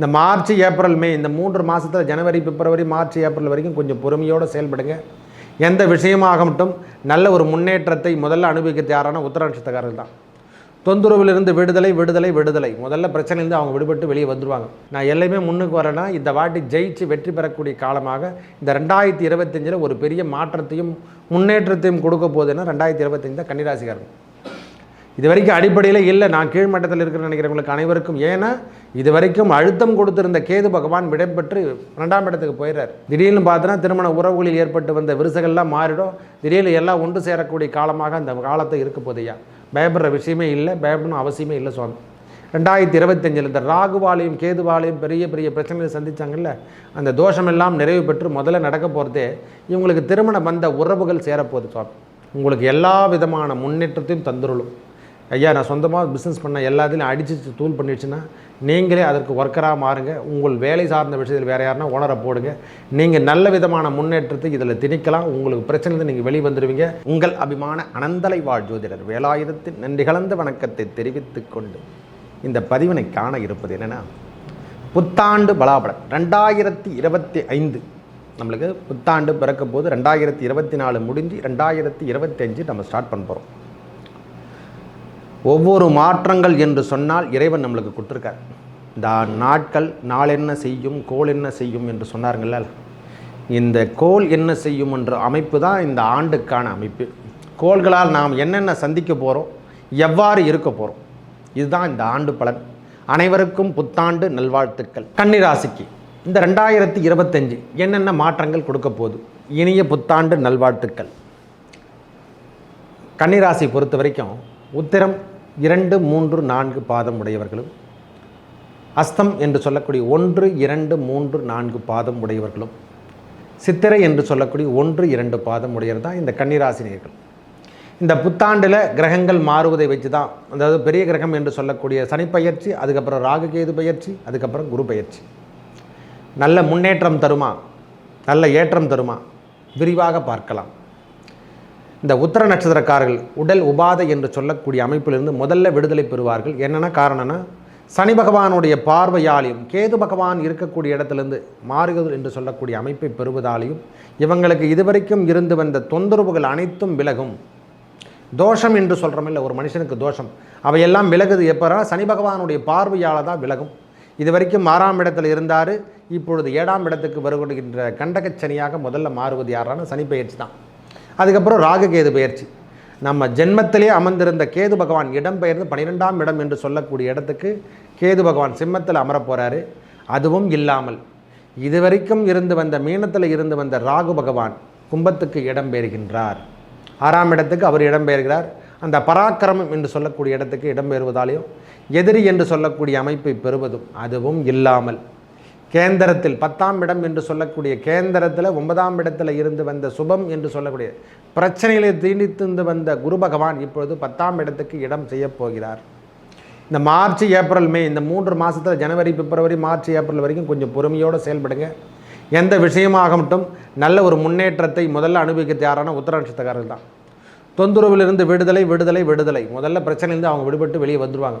இந்த March April May இந்த மூன்று மாதத்தில் ஜனவரி பிப்ரவரி மார்ச் ஏப்ரல் வரைக்கும் கொஞ்சம் பொறுமையோடு செயல்படுங்க. எந்த விஷயமாகட்டும் நல்ல ஒரு முன்னேற்றத்தை முதல்ல அனுபவிக்க தயாரான உத்தரநட்சத்தக்காரர்கள் தான். தொந்தரவிலிருந்து விடுதலை விடுதலை விடுதலை. முதல்ல பிரச்சனையிலேருந்து அவங்க விடுபட்டு வெளியே வந்துருவாங்க. நான் எல்லாமே முன்னுக்கு வரேன்னா இந்த வாட்டி ஜெயிச்சு வெற்றி பெறக்கூடிய காலமாக இந்த ரெண்டாயிரத்தி இருபத்தஞ்சில் ஒரு பெரிய மாற்றத்தையும் முன்னேற்றத்தையும் கொடுக்க போகுதுன்னா ரெண்டாயிரத்தி இருபத்தஞ்சு தான் கன்னிராசிக்காரங்க இது வரைக்கும் அடிப்படையில் இல்லை. நான் கீழ்மட்டத்தில் இருக்கிற நினைக்கிறவங்களுக்கு அனைவருக்கும். ஏன்னா இது வரைக்கும் அழுத்தம் கொடுத்திருந்த கேது பகவான் விடைபெற்று ரெண்டாம் இடத்துக்கு போயிடுறார் திடீர்னு பார்த்தோன்னா திருமண உறவுகளில் ஏற்பட்டு வந்த விரிசகள்லாம் மாறிடும். திடீர்னு எல்லாம் ஒன்று சேரக்கூடிய காலமாக அந்த காலத்தை இருக்க போதையா பயப்படுற விஷயமே இல்லை. பயப்படணும் அவசியமே இல்லை சுவாமி. ரெண்டாயிரத்தி இருபத்தஞ்சில் இந்த ராகுவாலையும் கேதுவாலையும் பெரிய பெரிய பிரச்சனைகளை சந்தித்தாங்கல்ல அந்த தோஷமெல்லாம் நிறைவு பெற்று முதல்ல நடக்க போகிறதே இவங்களுக்கு திருமண வந்த உறவுகள் சேரப்போகுது சுவாமி. உங்களுக்கு எல்லா விதமான முன்னேற்றத்தையும் தந்துருளும். ஐயா நான் சொந்தமாக பிஸ்னஸ் பண்ண எல்லாத்தையும் அடிச்சு தூள் பண்ணிடுச்சுன்னா நீங்களே அதற்கு ஒர்க்கராக மாறுங்க. உங்கள் வேலை சார்ந்த விஷயத்தில் வேறு யாருன்னா ஓனரை போடுங்க. நீங்கள் நல்ல விதமான முன்னேற்றத்தை இதில் திணிக்கலாம். உங்களுக்கு பிரச்சனை நீங்கள் வெளிவந்துடுவீங்க உங்கள் அபிமான அனந்தலை வாழ் ஜோதிடர் வேலாயுதத்தின் நன்றி கலந்த வணக்கத்தை தெரிவித்து கொண்டு இந்த பதிவினை காண இருப்பது என்னென்னா புத்தாண்டு பலாபலம் ரெண்டாயிரத்தி இருபத்தி ஐந்து. நம்மளுக்கு புத்தாண்டு பிறக்க போது ரெண்டாயிரத்தி இருபத்தி நாலு முடிஞ்சு ரெண்டாயிரத்தி இருபத்தஞ்சு நம்ம ஸ்டார்ட் பண்ண போகிறோம் ஒவ்வொரு மாற்றங்கள் என்று சொன்னால் இறைவன் நம்மளுக்கு கொடுத்துருக்கார். இந்த நாட்கள் நாள் என்ன செய்யும் கோள் என்ன செய்யும் என்று சொன்னார்கள்ல இந்த கோள் என்ன செய்யும் என்ற அமைப்பு தான் இந்த ஆண்டுக்கான அமைப்பு. கோள்களால் நாம் என்னென்ன சந்திக்க போகிறோம் எவ்வாறு இருக்க போகிறோம் இதுதான் இந்த ஆண்டு பலன். அனைவருக்கும் புத்தாண்டு நல்வாழ்த்துக்கள். கன்னிராசிக்கு இந்த ரெண்டாயிரத்தி இருபத்தஞ்சு என்னென்ன மாற்றங்கள் கொடுக்க போகுது இனிய புத்தாண்டு நல்வாழ்த்துக்கள். கன்னிராசி பொறுத்த வரைக்கும் உத்திரம் இரண்டு மூன்று நான்கு பாதம் உடையவர்களும் அஸ்தம் என்று சொல்லக்கூடிய ஒன்று இரண்டு மூன்று நான்கு பாதம் உடையவர்களும் சித்திரை என்று சொல்லக்கூடிய ஒன்று இரண்டு பாதம் உடையவர் தான் இந்த கன்னிராசினியர்கள். இந்த புத்தாண்டில் கிரகங்கள் மாறுவதை வச்சு தான் அதாவது பெரிய கிரகம் என்று சொல்லக்கூடிய சனி பயிற்சி அதுக்கப்புறம் ராகுகேது பயிற்சி அதுக்கப்புறம் குரு பயிற்சி. நல்ல முன்னேற்றம் தருமா? நல்ல ஏற்றம் தருமா? விரிவாக பார்க்கலாம். இந்த உத்தர நட்சத்திரக்காரர்கள் உடல் உபாதை என்று சொல்லக்கூடிய அமைப்பிலிருந்து முதல்ல விடுதலை பெறுவார்கள். என்னென்ன காரணம்னா சனி பகவானுடைய பார்வையாலையும் கேது பகவான் இருக்கக்கூடிய இடத்திலிருந்து மாறுகிறது என்று சொல்லக்கூடிய அமைப்பை பெறுவதாலையும் இவங்களுக்கு இதுவரைக்கும் இருந்து வந்த தொந்தரவுகள் அனைத்தும் விலகும். தோஷம் என்று சொல்கிறோம் இல்லை ஒரு மனுஷனுக்கு தோஷம். அவையெல்லாம் விலகுது எப்போ சனி பகவானுடைய பார்வையால் தான் விலகும். இது வரைக்கும் ஆறாம் இடத்தில் இருந்தார் இப்பொழுது ஏழாம் இடத்துக்கு வருகின்ற கண்டகச்சனியாக முதல்ல மாறுவது யாரான சனி பயிற்சி தான். அதுக்கப்புறம் ராகு கேது பயிற்சி. நம்ம ஜென்மத்திலே அமர்ந்திருந்த கேது பகவான் இடம்பெயர்ந்து பனிரெண்டாம் பன்னிரெண்டாம் இடம் என்று சொல்லக்கூடிய இடத்துக்கு கேது பகவான் சிம்மத்தில் அமரப் போகிறாரு அதுவும் இல்லாமல் இதுவரைக்கும் இருந்து வந்த மீனத்தில் இருந்து வந்த ராகு பகவான் கும்பத்துக்கு இடம்பெயர்கின்றார். ஆறாம் இடத்துக்கு அவர் இடம்பெயர்கிறார். அந்த பராக்கிரமம் என்று சொல்லக்கூடிய இடத்துக்கு இடம்பெறுவதாலேயும் எதிரி என்று சொல்லக்கூடிய அமைப்பை பெறுவதும் அதுவும் இல்லாமல் கேந்திரத்தில் பத்தாம் இடம் என்று சொல்லக்கூடிய கேந்திரத்தில் ஒன்பதாம் இடத்துல இருந்து வந்த சுபம் என்று சொல்லக்கூடிய பிரச்சனைகளை தீண்டித்து வந்த குரு பகவான் இப்பொழுது பத்தாம் இடத்துக்கு இடம் செய்யப் போகிறார். இந்த மார்ச் ஏப்ரல் மே இந்த மூன்று மாதத்தில் ஜனவரி பிப்ரவரி மார்ச் ஏப்ரல் வரைக்கும் கொஞ்சம் பொறுமையோடு செயல்படுங்க. எந்த விஷயமாகட்டும் நல்ல ஒரு முன்னேற்றத்தை முதல்ல அனுபவிக்க தயாரான உத்தரநட்சத்திரக்காரர்கள் தான். தொந்தரவிலிருந்து விடுதலை விடுதலை விடுதலை. முதல்ல பிரச்சனையிலேருந்து அவங்க விடுபட்டு வெளியே வந்துடுவாங்க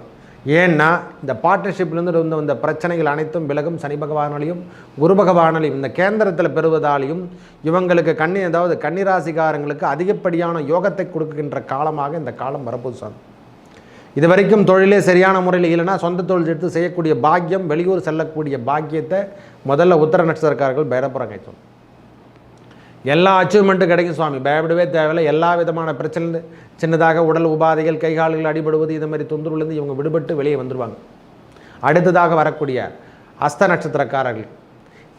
ஏன்னா இந்த பார்ட்னர்ஷிப்லேருந்து இருந்த வந்த பிரச்சனைகள் அனைத்தும் விலகும் சனி பகவானாலையும் குரு பகவானாலையும் இந்த கேந்திரத்தில் பெறுவதாலையும் இவங்களுக்கு கண்ணி அதாவது கன்னிராசிகாரங்களுக்கு அதிகப்படியான யோகத்தை கொடுக்கின்ற காலமாக இந்த காலம் வரப்போது இது வரைக்கும் தொழிலே சரியான முறையில் இல்லைன்னா சொந்த தொழில் எடுத்து செய்யக்கூடிய பாக்கியம் வெளியூர் செல்லக்கூடிய பாக்கியத்தை முதல்ல உத்தர நட்சத்திரக்காரர்கள் பயப்படப்படுறாங்க சொன்னோம் எல்லா அச்சீவ்மெண்ட்டும் கிடைக்கும் சுவாமி. பயப்படவே தேவையில்லை. எல்லா விதமான பிரச்சனை சின்னதாக உடல் உபாதைகள் கை கால்கள் அடிபடுவது இது மாதிரி தொந்தரவுலேருந்து இவங்க விடுபட்டு வெளியே வந்துடுவாங்க அடுத்ததாக வரக்கூடிய அஸ்த நட்சத்திரக்காரர்கள்.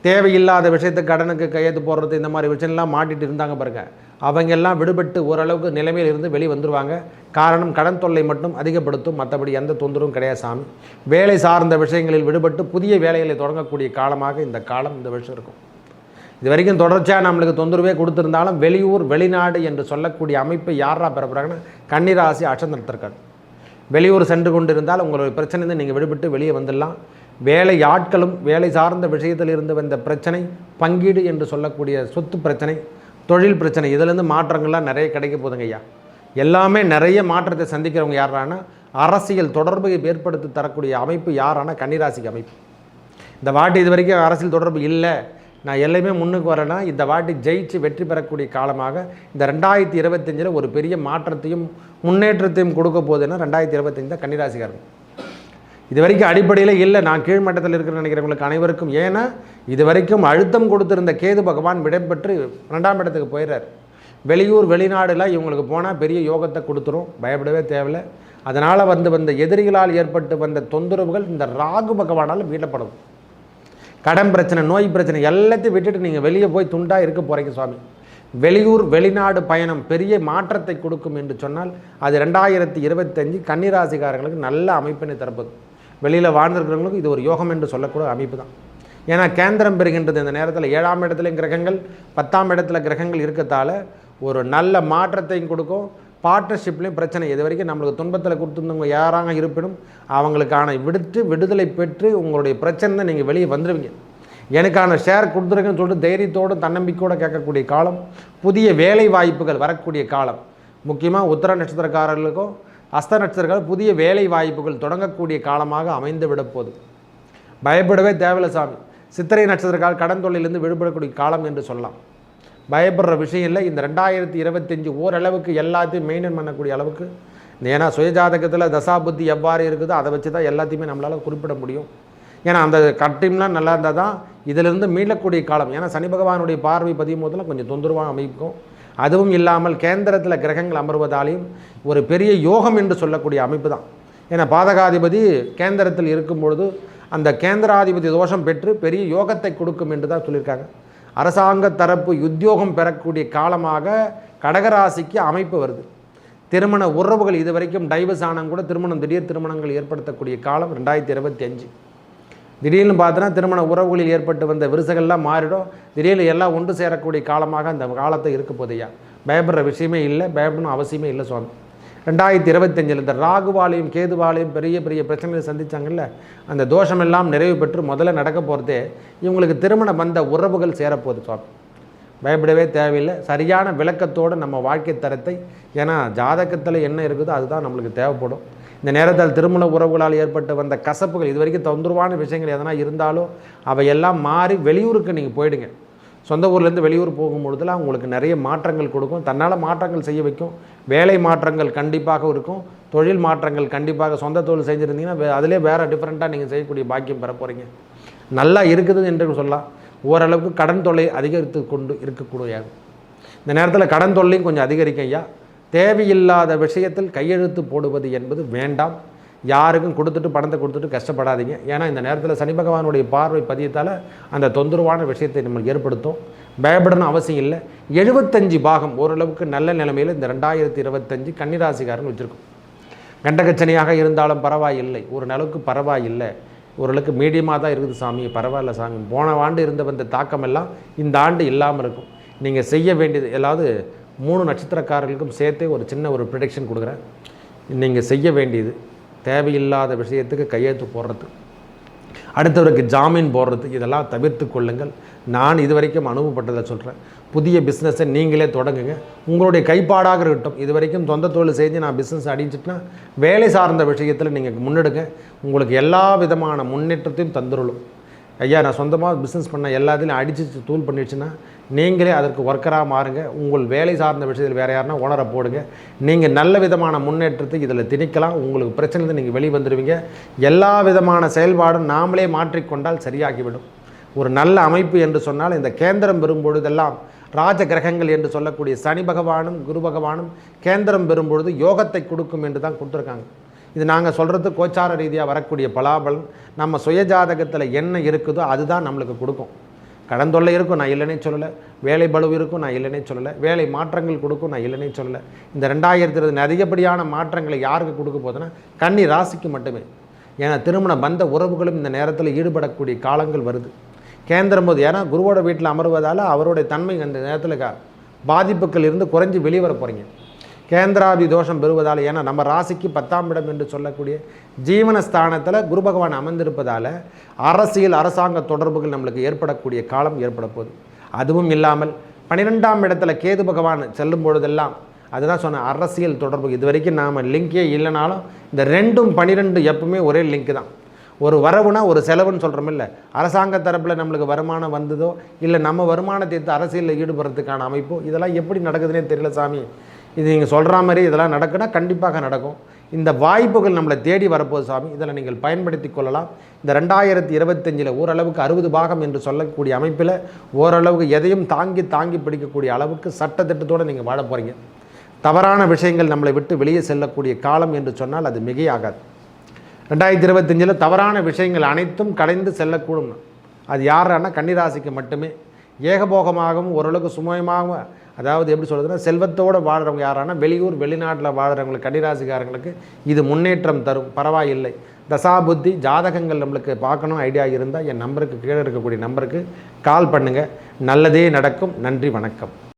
தேவையில்லாத விஷயத்தை கடனுக்கு கையெழுத்து போடுறது இந்த மாதிரி விஷயம்லாம் மாட்டிட்டு இருந்தாங்க பாருங்கள் அவங்க எல்லாம் விடுபட்டு ஓரளவுக்கு நிலைமையில் இருந்து வெளியே வந்துடுவாங்க காரணம் கடன் தொல்லை மட்டும் அதிகப்படுத்தும். மற்றபடி எந்த தொந்தரவும் கிடையாது சாமி. வேலை சார்ந்த விஷயங்களில் விடுபட்டு புதிய வேலைகளை தொடங்கக்கூடிய காலமாக இந்த காலம் இந்த வருஷம் இருக்கும். இது வரைக்கும் தொடர்ச்சியாக நம்மளுக்கு தொந்தரவே கொடுத்துருந்தாலும் வெளியூர் வெளிநாடு என்று சொல்லக்கூடிய அமைப்பை யாரா பெறப்படுறாங்கன்னா கன்னிராசி அச்சந்திரத்திற்கார் வெளியூர் சென்று கொண்டிருந்தால் உங்களுடைய பிரச்சனை நீங்கள் விடுபட்டு வெளியே வந்துடலாம். வேலை ஆட்களும் வேலை சார்ந்த விஷயத்தில் இருந்து வந்த பிரச்சனை பங்கீடு என்று சொல்லக்கூடிய சொத்து பிரச்சனை தொழில் பிரச்சனை இதிலேருந்து மாற்றங்கள்லாம் நிறைய கிடைக்க போதுங்க ஐயா. எல்லாமே நிறைய மாற்றத்தை சந்திக்கிறவங்க யாரானா அரசியல் தொடர்பை ஏற்படுத்தி தரக்கூடிய அமைப்பு யாரான கன்னிராசிக்கு அமைப்பு. இந்த வாட்டி இது வரைக்கும் அரசியல் தொடர்பு இல்லை. நான் எல்லாமே முன்னுக்கு வரேன்னா இந்த வாட்டி ஜெயிச்சு வெற்றி பெறக்கூடிய காலமாக இந்த ரெண்டாயிரத்தி இருபத்தஞ்சில் ஒரு பெரிய மாற்றத்தையும் முன்னேற்றத்தையும் கொடுக்க போகுதுன்னா ரெண்டாயிரத்தி இருபத்தஞ்சு தான் கன்னிராசிக்காரங்க இது வரைக்கும் அடிப்படையில் இல்லை. நான் கீழ்மட்டத்தில் இருக்கிற நினைக்கிறவங்களுக்கு அனைவருக்கும். ஏன்னா இது வரைக்கும் அழுத்தம் கொடுத்திருந்த கேது பகவான் விடைபெற்று ரெண்டாம் இடத்துக்கு போயிடுறார் வெளியூர் வெளிநாடுலாம் இவங்களுக்கு போனால் பெரிய யோகத்தை கொடுத்துரும். பயப்படவே தேவையில்லை. அதனால் வந்து வந்த எதிரிகளால் ஏற்பட்டு வந்த தொந்தரவுகள் இந்த ராகு பகவானால் மீளப்படும் கடன் பிரச்சனை நோய் பிரச்சனை எல்லாத்தையும் விட்டுட்டு நீங்கள் வெளியே போய் துண்டாக இருக்க போகிறீங்க சுவாமி. வெளியூர் வெளிநாடு பயணம் பெரிய மாற்றத்தை கொடுக்கும் என்று சொன்னால் அது ரெண்டாயிரத்தி இருபத்தஞ்சு கன்னிராசிக்காரங்களுக்கு நல்ல அமைப்பினை தரப்பது வெளியில் வாழ்ந்திருக்கிறவங்களுக்கு இது ஒரு யோகம் என்று சொல்லக்கூடிய அமைப்பு தான். ஏன்னா கேந்திரம் பெறுகின்றது இந்த நேரத்தில் ஏழாம் இடத்துல கிரகங்கள் பத்தாம் இடத்துல கிரகங்கள் இருக்கத்தால் ஒரு நல்ல மாற்றத்தையும் கொடுக்கும் பார்ட்னர்ஷிப்லேயும் பிரச்சனை. இது வரைக்கும் நம்மளுக்கு துன்பத்தில் கொடுத்துருந்தவங்க யாராக இருப்பினும் அவங்களுக்கான விடுத்து விடுதலை பெற்று உங்களுடைய பிரச்சனை நீங்கள் வெளியே வந்துடுவீங்க எனக்கான ஷேர் கொடுத்துருங்கன்னு சொல்லிட்டு தைரியத்தோடு தன்னம்பிக்கையோடு கேட்கக்கூடிய காலம் புதிய வேலை வாய்ப்புகள் வரக்கூடிய காலம். முக்கியமாக உத்தர நட்சத்திரக்காரர்களுக்கும் அஸ்த நட்சத்திரக்காரர் புதிய வேலை வாய்ப்புகள் தொடங்கக்கூடிய காலமாக அமைந்து விடப்போகுது பயப்படவே தேவையில்லை சாமி. சித்திரை நட்சத்திரக்கால் கடன் தொல்லையிலிருந்து விடுபடக்கூடிய காலம் என்று சொல்லலாம். பயப்படுற விஷயம் இல்லை. இந்த ரெண்டாயிரத்தி இருபத்தஞ்சி ஓரளவுக்கு எல்லாத்தையும் மெயின்டைன் பண்ணக்கூடிய அளவுக்கு ஏன்னா சுயஜாதகத்தில் தசாபுத்தி எவ்வாறு இருக்குதோ அதை வச்சு தான் எல்லாத்தையுமே நம்மளால் குறிப்பிட முடியும். ஏன்னா அந்த கட்டிம்லாம் நல்லா இருந்தால் தான் இதிலிருந்து மீளக்கூடிய காலம். ஏன்னா சனி பகவானுடைய பார்வை பதியும் போதெல்லாம் கொஞ்சம் தொந்தரவாக அமைக்கும். அதுவும் இல்லாமல் கேந்திரத்தில் கிரகங்கள் அமர்வதாலையும் ஒரு பெரிய யோகம் என்று சொல்லக்கூடிய அமைப்பு தான். ஏன்னா பாதகாதிபதி கேந்திரத்தில் இருக்கும் பொழுது அந்த கேந்திராதிபதி தோஷம் பெற்று பெரிய யோகத்தை கொடுக்கும் என்று தான் சொல்லியிருக்காங்க. அரசாங்க தரப்பு உத்தியோகம் பெறக்கூடிய காலமாக கடகராசிக்கு அமைப்பு வருது. திருமண உறவுகள் இது வரைக்கும் டைவர்ஸ் ஆனால் கூட திருமணம் திடீர் திருமணங்கள் ஏற்படுத்தக்கூடிய காலம் ரெண்டாயிரத்தி இருபத்தி அஞ்சு. திடீர்னு பார்த்தோன்னா திருமண உறவுகளில் ஏற்பட்டு வந்த விரிசகள்லாம் மாறிடும். திடீர்னு எல்லாம் ஒன்று சேரக்கூடிய காலமாக அந்த காலத்தை இருக்க போதையா பயப்படுற விஷயமே இல்லை பயப்படணும் அவசியமே இல்லை சுவாமி. ரெண்டாயிரத்தி இருபத்தஞ்சில் இந்த ராகுவாலையும் கேதுவாலையும் பெரிய பெரிய பிரச்சனைகளை சந்தித்தாங்கல்ல அந்த தோஷமெல்லாம் நிறைவு பெற்று முதல்ல நடக்க போகிறதே இவங்களுக்கு திருமண வந்த உறவுகள் சேரப்போகுது சுவாமி. பயப்படவே தேவையில்லை. சரியான விளக்கத்தோடு நம்ம வாழ்க்கை தரத்தை ஏன்னா ஜாதகத்தில் என்ன இருக்குதோ அதுதான் நம்மளுக்கு தேவைப்படும். இந்த நேரத்தில் திருமண உறவுகளால் ஏற்பட்டு வந்த கசப்புகள் இது வரைக்கும் தொந்தரவான விஷயங்கள் எதனா இருந்தாலும் அவையெல்லாம் மாறி வெளியூருக்கு நீங்கள் போயிடுங்க. சொந்த ஊர்லேருந்து வெளியூர் போகும்பொழுதுலாம் அவங்களுக்கு நிறைய மாற்றங்கள் கொடுக்கும். தன்னால் மாற்றங்கள் செய்ய வைக்கும். வேலை மாற்றங்கள் கண்டிப்பாக இருக்கும். தொழில் மாற்றங்கள் கண்டிப்பாக சொந்த தொழில் செஞ்சுருந்தீங்கன்னா அதிலே வேறு டிஃப்ரெண்ட்டாக நீங்கள் செய்யக்கூடிய பாக்கியம் பெற போகிறீங்க நல்லா இருக்குது என்று சொல்லலாம். ஓரளவுக்கு கடன் தொல்லை அதிகரித்து கொண்டு இருக்கக்கூடிய இந்த நேரத்தில் கடன் தொல்லையும் கொஞ்சம் அதிகரிக்கும் ஐயா. தேவையில்லாத விஷயத்தில் கையெழுத்து போடுவது என்பது வேண்டாம். யாருக்கும் கொடுத்துட்டு பணத்தை கொடுத்துட்டு கஷ்டப்படாதீங்க. ஏன்னா இந்த நேரத்தில் சனி பகவானுடைய பார்வை பதியத்தால் அந்த தொந்தரவான விஷயத்தை நம்மளுக்கு ஏற்படுத்தும். பயப்படணும் அவசியம் இல்லை. எழுபத்தஞ்சு பாகம் ஓரளவுக்கு நல்ல நிலைமையில் இந்த ரெண்டாயிரத்தி இருபத்தஞ்சு கன்னிராசிக்காரன் வச்சுருக்கோம். கண்டகச்சனையாக இருந்தாலும் பரவாயில்லை. ஒரு நிலவுக்கு பரவாயில்லை. ஓரளவுக்கு மீடியமாக தான் இருக்குது சாமி. பரவாயில்ல சாமி. போன ஆண்டு இருந்த வந்த தாக்கம் எல்லாம் இந்த ஆண்டு இல்லாமல் இருக்கும். நீங்கள் செய்ய வேண்டியது ஏதாவது மூணு நட்சத்திரக்காரர்களுக்கும் சேர்த்தே ஒரு சின்ன ஒரு ப்ரிடிக்ஷன் கொடுக்குறேன். நீங்கள் செய்ய வேண்டியது தேவையில்லாத விஷயத்துக்கு கையெழுத்து போடுறது. அடுத்தவருக்கு ஜாமீன் போடுறது. இதெல்லாம் தவிர்த்து கொள்ளுங்கள். நான் இது வரைக்கும் அனுபவப்பட்டதை சொல்கிறேன் புதிய பிஸ்னஸை நீங்களே தொடங்குங்க. உங்களுடைய கைப்பாடாக இருக்கட்டும். இது வரைக்கும் சொந்த தொழில் செஞ்சு நான் பிஸ்னஸ் அடிச்சிட்டுனா வேலை சார்ந்த விஷயத்தில் நீங்கள் முன்னெடுங்க. உங்களுக்கு எல்லா விதமான முன்னேற்றத்தையும் தந்துருளும். ஐயா நான் சொந்தமாக பிஸ்னஸ் பண்ண எல்லாத்திலையும் அடித்து தூள் பண்ணிடுச்சுன்னா நீங்களே அதற்கு ஒர்க்கராக மாறுங்க. உங்கள் வேலை சார்ந்த விஷயத்தில் வேறு யாருன்னா உணரை போடுங்க. நீங்கள் நல்ல விதமான முன்னேற்றத்தை இதில் திணிக்கலாம். உங்களுக்கு பிரச்சனை நீங்கள் வெளிவந்துடுவீங்க எல்லா விதமான செயல்பாடும் நாமளே மாற்றிக்கொண்டால் சரியாகிவிடும். ஒரு நல்ல அமைப்பு என்று சொன்னால் இந்த கேந்திரம் பெறும்பொழுதெல்லாம் ராஜ கிரகங்கள் என்று சொல்லக்கூடிய சனி பகவானும் குரு பகவானும் கேந்திரம் பெறும்பொழுது யோகத்தை கொடுக்கும் என்று தான் கொடுத்துருக்காங்க. இது நாங்கள் சொல்கிறது கோச்சார ரீதியாக வரக்கூடிய பலாபலன். நம்ம சுயஜாதகத்தில் என்ன இருக்குதோ அதுதான் நம்மளுக்கு கொடுக்கும். கடன் தொல்லை இருக்கும் நான் இல்லைனே சொல்லலை. வேலை பலு இருக்கும் நான் இல்லைனே சொல்லலை. வேலை மாற்றங்கள் கொடுக்கும் நான் இல்லைனே சொல்லலை. இந்த ரெண்டாயிரத்தி இருபது அதிகப்படியான மாற்றங்களை யாருக்கு கொடுக்க போதுன்னா கன்னி ராசிக்கு மட்டுமே. ஏன்னா திருமண பந்த உறவுகளும் இந்த நேரத்தில் ஈடுபடக்கூடிய காலங்கள் வருது. கேந்திரம் போது ஏன்னா குருவோட வீட்டில் அமர்வதால் அவருடைய தன்மை அந்த நேரத்தில் பாதிப்புகள் இருந்து குறைஞ்சி வெளியே வர போகிறீங்க கேந்திராதி தோஷம் பெறுவதால் ஏன்னா நம்ம ராசிக்கு பத்தாம் இடம் என்று சொல்லக்கூடிய ஜீவனஸ்தானத்தில் குரு பகவான் அமர்ந்திருப்பதால் அரசியல் அரசாங்க தொடர்புகள் நம்மளுக்கு ஏற்படக்கூடிய காலம் ஏற்பட போகுது. அதுவும் இல்லாமல் பன்னிரெண்டாம் இடத்துல கேது பகவான் செல்லும் பொழுதெல்லாம் அதுதான் சொன்ன அரசியல் தொடர்பு. இது வரைக்கும் நாம் லிங்கே இல்லைனாலும் இந்த ரெண்டும் பனிரெண்டு எப்பவுமே ஒரே லிங்க் தான். ஒரு வரவுனா ஒரு செலவுன்னு சொல்கிறோம் இல்லை. அரசாங்க தரப்பில் நம்மளுக்கு வருமானம் வந்ததோ இல்லை நம்ம வருமானத்தை அரசியலில் ஈடுபடுறதுக்கான அமைப்போ இதெல்லாம் எப்படி நடக்குதுன்னே தெரியல சாமி. இது நீங்கள் சொல்கிற மாதிரி இதெல்லாம் நடக்குன்னா கண்டிப்பாக நடக்கும். இந்த வாய்ப்புகள் நம்மளை தேடி வரப்போது சாமி. இதில் நீங்கள் பயன்படுத்தி கொள்ளலாம். இந்த ரெண்டாயிரத்தி இருபத்தஞ்சில் ஓரளவுக்கு அறுபது பாகம் என்று சொல்லக்கூடிய அமைப்பில் ஓரளவுக்கு எதையும் தாங்கி தாங்கி பிடிக்கக்கூடிய அளவுக்கு சட்டத்திட்டத்தோடு நீங்கள் வாழ போகிறீங்க தவறான விஷயங்கள் நம்மளை விட்டு வெளியே செல்லக்கூடிய காலம் என்று சொன்னால் அது மிகையாகாது. ரெண்டாயிரத்தி இருபத்தஞ்சில் தவறான விஷயங்கள் அனைத்தும் கலைந்து செல்லக்கூடும். அது யாரானா கன்னிராசிக்கு மட்டுமே. ஏகபோகமாகவும் ஓரளவுக்கு சுமயமாகவும் அதாவது எப்படி சொல்கிறதுனா செல்வத்தோடு வாழ்கிறவங்க யாரானா வெளியூர் வெளிநாட்டில் வாழ்கிறவங்களுக்கு கன்னிராசிக்காரங்களுக்கு இது முன்னேற்றம் தரும். பரவாயில்லை. தசாபுத்தி ஜாதகங்கள் நம்மளுக்கு பார்க்கணும் ஐடியா இருந்தால் என் நம்பருக்கு கீழே இருக்கக்கூடிய நம்பருக்கு கால் பண்ணுங்கள் நல்லதே நடக்கும். நன்றி வணக்கம்.